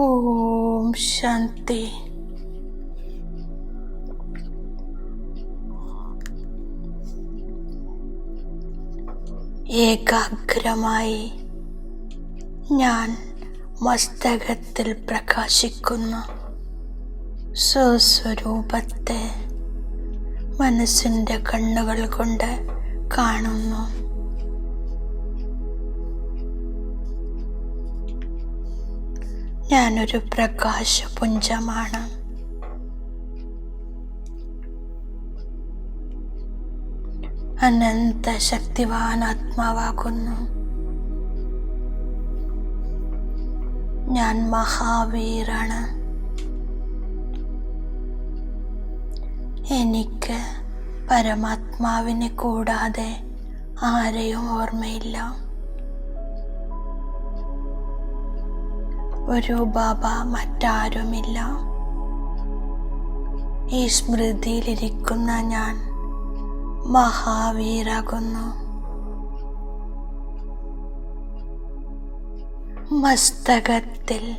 ഓം ശാന്തി. ഏകാഗ്രമായി ഞാൻ മസ്തകത്തിൽ പ്രകാശിക്കുന്ന. സ്വസ്വരൂപത്തെ മനസ്സിന്റെ കണ്ണുകൾ കൊണ്ട് കാണുന്നു. ഞാനൊരു പ്രകാശപുഞ്ചമാണ്. അനന്ത ശക്തിവാൻ ആത്മാവാകുന്നു ഞാൻ മഹാവീരാണ് എനിക്ക് പരമാത്മാവിനെ കൂടാതെ ആരെയും ഓർമ്മയില്ല. ഒരു ബാബ മറ്റാരുമില്ല. ഈ സ്മൃതിയിലിരിക്കുന്ന ഞാൻ മഹാവീരാകുന്നു. മസ്തകത്തിൽ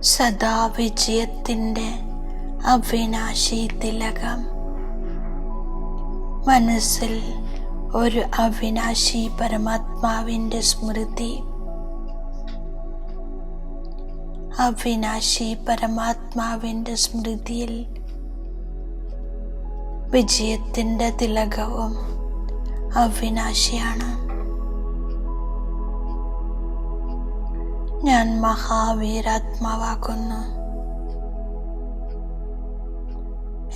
സദാ വിജയത്തിന്റെ അവിനാശി തിലകം. മനസ്സിൽ ഒരു അവിനാശി പരമാത്മാവിന്റെ സ്മൃതി അവിനാശി പരമാത്മാവിന്റെ സ്മൃതിയിൽ വിജയത്തിന്റെ തിലകവും അവിനാശിയാണ്. ഞാൻ മഹാവീരാത്മാവാകുന്നു.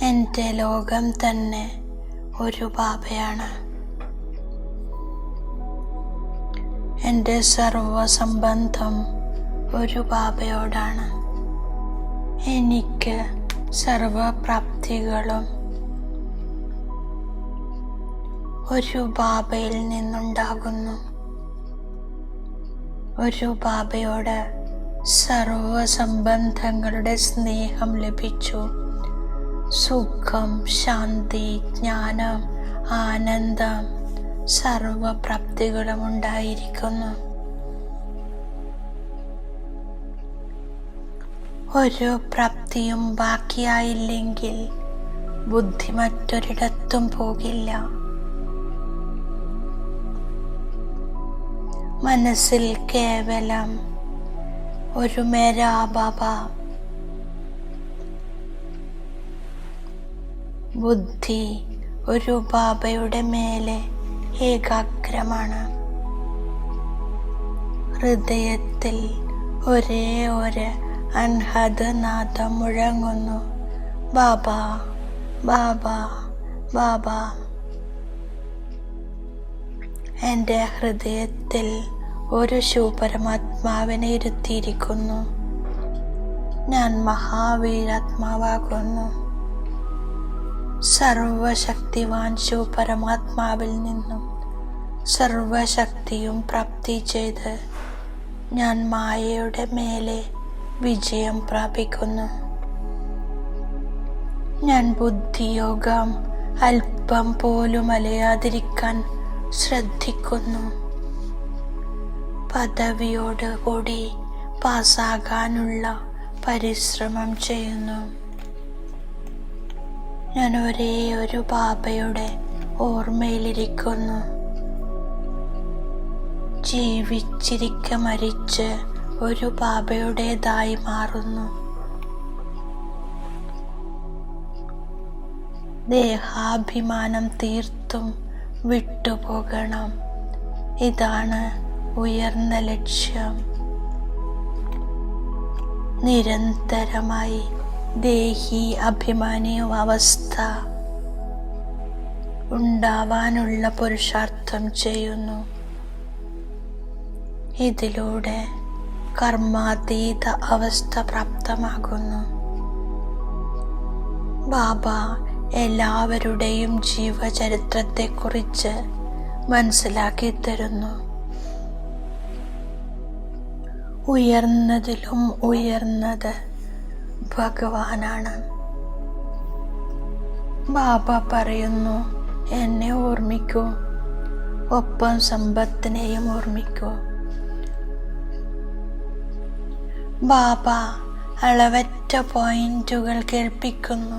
എന്റെ ലോകം തന്നെ ഒരു ബാബയാണ് എന്റെ സർവസംബന്ധം ഒരു ബാബയോടാണ് എനിക്ക് സർവപ്രാപ്തികളും ഒരു ബാബയിൽ നിന്നുണ്ടാകുന്നു. ഒരു ബാബയോട് സർവസംബന്ധങ്ങളുടെ സ്നേഹം ലഭിച്ചു. സുഖം ശാന്തി ജ്ഞാനം ആനന്ദം സർവപ്രാപ്തികളും ഉണ്ടായിരിക്കുന്നു ഒരു പ്രാപ്തിയും ബാക്കിയായില്ലെങ്കിൽ ബുദ്ധി മറ്റൊരിടത്തും പോകില്ല. മനസ്സിൽ കേവലം ഒരു മേരാ ബാബ. ബുദ്ധി ഒരു ബാബയുടെ മേലെ ഏകാഗ്രമാണ്. ഹൃദയത്തിൽ ഒരേ ഒരു അൻഹദനാഥം മുഴങ്ങുന്നു ബാബ ബാബ ബാബ. എന്റെ ഹൃദയത്തിൽ ഒരു ശിവപരമാത്മാവിനെ ഇരുത്തിയിരിക്കുന്നു. ഞാൻ മഹാവീരാത്മാവാകുന്നു. സർവശക്തിവാൻ ശിവപരമാത്മാവിൽ നിന്നും സർവശക്തിയും പ്രാപ്തി ചെയ്ത് ഞാൻ മായയുടെ മേലെ വിജയം പ്രാപിക്കുന്നു. ഞാൻ ബുദ്ധിയോഗം അല്പം പോലും അലയാതിരിക്കാൻ ശ്രദ്ധിക്കുന്നു. പദവിയോട് കൂടി പാസാകാനുള്ള പരിശ്രമം ചെയ്യുന്നു. ഞാൻ ഒരേ ഒരു ബാബയുടെ ഓർമ്മയിലിരിക്കുന്നു. ജീവിച്ചിരിക്ക മരിച്ച് ഒരു ബാബയുടേതായി മാറുന്നു. ദേഹാഭിമാനം തീർത്തും വിട്ടുപോകണം. ഇതാണ് ഉയർന്ന ലക്ഷ്യം. നിരന്തരമായി ദേഹി അഭിമാനിയും അവസ്ഥ ഉണ്ടാവാനുള്ള പുരുഷാർത്ഥം ചെയ്യുന്നു. ഇതിലൂടെ കർമാതീത അവസ്ഥ പ്രാപ്തമാകുന്നു. ബാബ എല്ലാവരുടെയും ജീവചരിത്രത്തെക്കുറിച്ച് മനസ്സിലാക്കി തരുന്നു. ഉയർന്നതിലും ഉയർന്നത് ഭഗവാനാണ്. ബാബ പറയുന്നു എന്നെ ഓർമ്മിക്കൂ. ഒപ്പം സമ്പത്തിനെയും ഓർമ്മിക്കൂ. ബാബ അളവറ്റ പോയിന്റുകൾ കേൾപ്പിക്കുന്നു.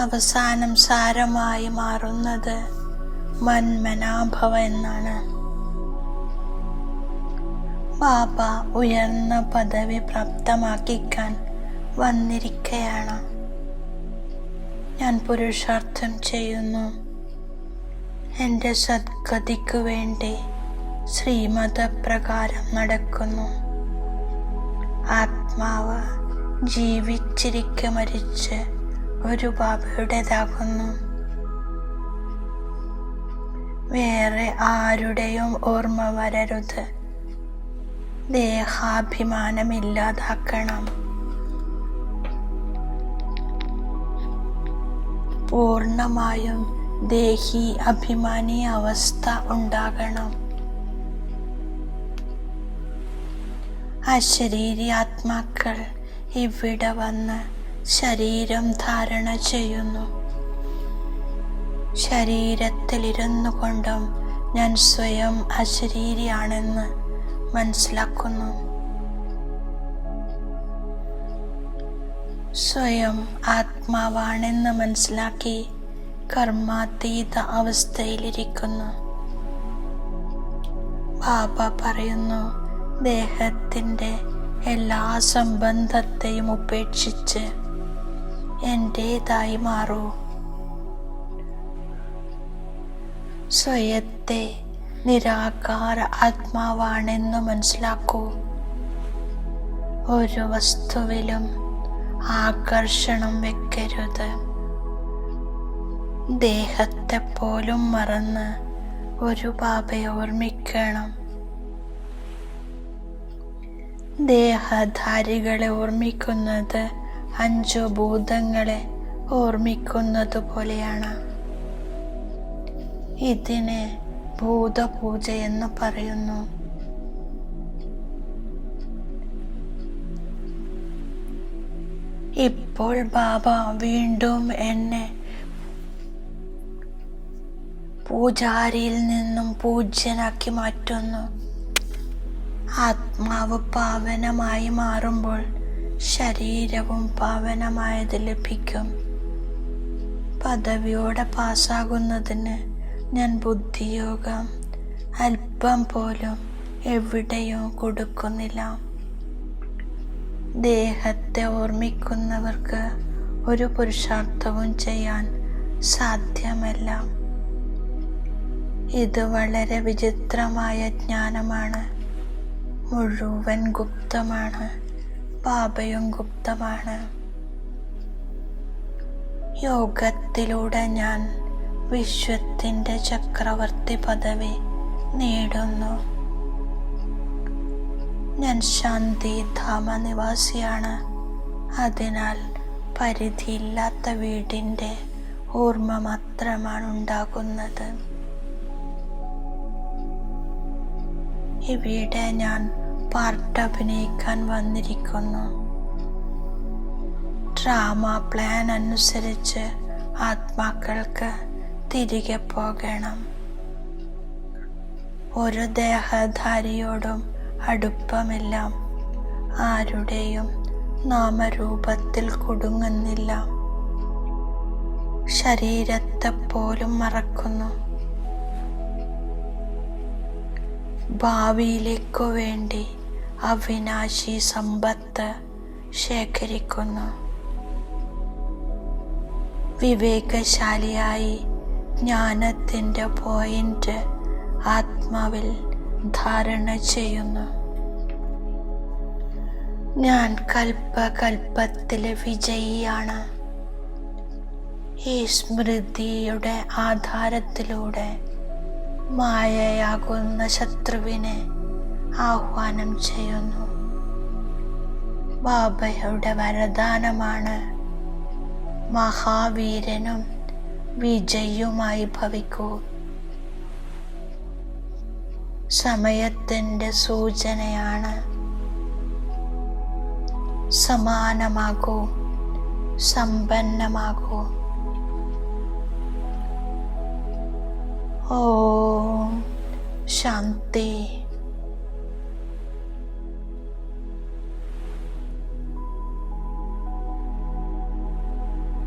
അവസാനം സാരമായി മാറുന്നത് മന്മനാഭവ എന്നാണ്. ബാബ ഉയർന്ന പദവി പ്രാപ്തമാക്കിക്കാൻ വന്നിരിക്കയാണ്. ഞാൻ പുരുഷാർത്ഥം ചെയ്യുന്നു. എന്റെ സദ്ഗതിക്കു വേണ്ടി ശ്രീമതപ്രകാരം നടക്കുന്നു. ആത്മാവ് ജീവിച്ചിരിക്കെ മരിച്ച് ഒരു ബാബയുടേതാകുന്നു വേറെ ആരുടെയും ഓർമ്മ വരരുത്. ദേഹാഭിമാനമില്ലാതാക്കണം പൂർണമായും ദേഹി അഭിമാനി അവസ്ഥ ഉണ്ടാകണം. അശരീരി ആത്മാക്കൾ ഇവിടെ വന്ന് ശരീരം ധാരണ ചെയ്യുന്നു. ശരീരത്തിലിരുന്നു കൊണ്ടും ഞാൻ സ്വയം അശരീരിയാണെന്ന് മനസ്സിലാക്കുന്നു. സ്വയം ആത്മാവാണെന്ന് മനസ്സിലാക്കി കർമാതീത അവസ്ഥയിലിരിക്കുന്നു. ബാബ പറയുന്നു ദേഹത്തിന്റെ എല്ലാ സംബന്ധത്തെയും ഉപേക്ഷിച്ച് എന്റേതായി മാറൂ. സ്വയത്തെ നിരാകാര ആത്മാവാണെന്ന് മനസ്സിലാക്കൂ. ഒരു വസ്തുവിലും ആകർഷണം വെക്കരുത്. ദേഹത്തെ പോലും മറന്ന് ഒരു ബാബയെ ഓർമ്മിക്കണം. ദേഹധാരികളെ ഓർമ്മിക്കുന്നത് അഞ്ചു ഭൂതങ്ങളെ ഓർമ്മിക്കുന്നത് പോലെയാണ്. ഇതിനെ ഭൂതപൂജ എന്ന് പറയുന്നു. ഇപ്പോൾ ബാബ വീണ്ടും എന്നെ പൂജാരിയിൽ നിന്നും പൂജ്യനാക്കി മാറ്റുന്നു. ആത്മാവ് പാവനമായി മാറുമ്പോൾ ശരീരവും പാവനമായത് ലഭിക്കും. പദവിയോടെ പാസ്സാകുന്നതിന് ഞാൻ ബുദ്ധിയോഗം അല്പം പോലും എവിടെയോ കൊടുക്കുന്നില്ല. ദേഹത്തെ ഓർമ്മിക്കുന്നവർക്ക് ഒരു പുരുഷാർത്ഥവും ചെയ്യാൻ സാധ്യമല്ല. ഇത് വളരെ വിചിത്രമായ ജ്ഞാനമാണ്. മുഴുവൻ ഗുപ്തമാണ് പാപയും ഗുപ്തമാണ്. യോഗത്തിലൂടെ ഞാൻ വിശ്വത്തിന്റെ ചക്രവർത്തി പദവി നേടുന്നു. ഞാൻ ശാന്തി ധാമ നിവാസിയാണ് അതിനാൽ പരിധിയില്ലാത്ത വീടിന്റെ ഓർമ്മ മാത്രമാണ് ഉണ്ടാകുന്നത്. ഇവിടെ ഞാൻ പാർട്ട് അഭിനയിക്കാൻ വന്നിരിക്കുന്നു. ഡ്രാമ പ്ലാൻ അനുസരിച്ച് ആത്മാക്കൾക്ക് തിരികെ പോകണം. ഒരു ദേഹധാരിയോടും അടുപ്പമില്ല. ആരുടെയും നാമരൂപത്തിൽ കുടുങ്ങുന്നില്ല. ശരീരത്തെ പോലും മറക്കുന്നു. ഭാവിയിലേക്കു വേണ്ടി അവിനാശി സമ്പത്ത് ശേഖരിക്കുന്നു. വിവേകശാലിയായി ജ്ഞാനത്തിന്റെ പോയിന്റ് ആത്മാവിൽ ധാരണ ചെയ്യുന്നു. ഞാൻ കൽപ്പകൽപ്പത്തിലെ വിജയിയാണ്. ഈ സ്മൃതിയുടെ ആധാരത്തിലൂടെ മായയാകുന്ന ശത്രുവിനെ ആഹ്വാനം ചെയ്യുന്നു. ബാബയുടെ വരദാനമാണ്. മഹാവീരനും വിജയുമായി ഭവിക്കൂ. സമയത്തിന്റെ സൂചനയാണ്. സമാനമാകൂ സമ്പന്നമാകൂ. ഓ ശാന്തി.